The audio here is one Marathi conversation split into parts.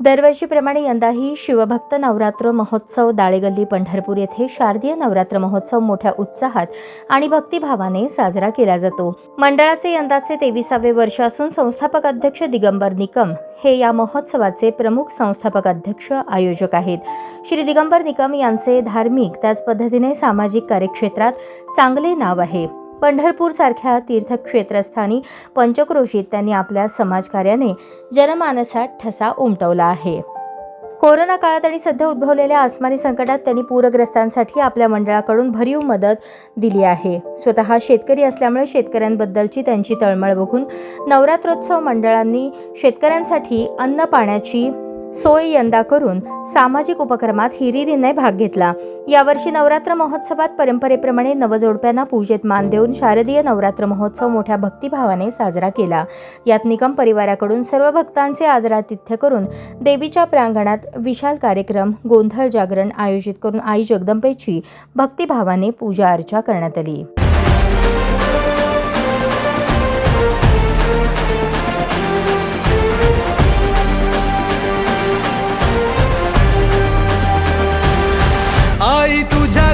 दरवर्षीप्रमाणे यंदाही शिवभक्त नवरात्र महोत्सव दाळेगल्ली पंढरपूर येथे शारदीय नवरात्र महोत्सव मोठ्या उत्साहात आणि भक्तिभावाने साजरा केला जातो. मंडळाचे यंदाचे तेविसावे वर्ष असून संस्थापक अध्यक्ष दिगंबर निकम हे या महोत्सवाचे प्रमुख संस्थापक अध्यक्ष आयोजक आहेत. श्री दिगंबर निकम यांचे धार्मिक त्याच पद्धतीने सामाजिक कार्यक्षेत्रात चांगले नाव आहे. पंढरपूरसारख्या तीर्थक्षेत्रस्थानी पंचक्रोशीत त्यांनी आपल्या समाजकार्याने जनमानसात ठसा उमटवला आहे. कोरोना काळात आणि सध्या उद्भवलेल्या आसमानी संकटात त्यांनी पूरग्रस्तांसाठी आपल्या मंडळाकडून भरीव मदत दिली आहे. स्वतः शेतकरी असल्यामुळे शेतकऱ्यांबद्दलची त्यांची तळमळ बघून नवरात्रोत्सव मंडळांनी शेतकऱ्यांसाठी अन्न पाण्याची सोय यंदा करून सामाजिक उपक्रमात हिरिरीने भाग घेतला. यावर्षी नवरात्र महोत्सवात परंपरेप्रमाणे नवजोडप्यांना पूजेत मान देऊन शारदीय नवरात्र महोत्सव मोठ्या भक्तिभावाने साजरा केला. यात निकम परिवाराकडून सर्व भक्तांचे आदरातिथ्य करून देवीच्या प्रांगणात विशाल कार्यक्रम गोंधळ जागरण आयोजित करून आई जगदंबेची भक्तिभावाने पूजा अर्चा करण्यात आली.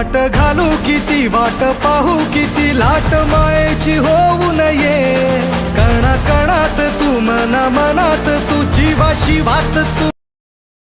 वाट घालू किती वाट पाहू किती लाट मायेची होऊ नये. कणा कणात तू मना मनात तू जीवाशी वात तू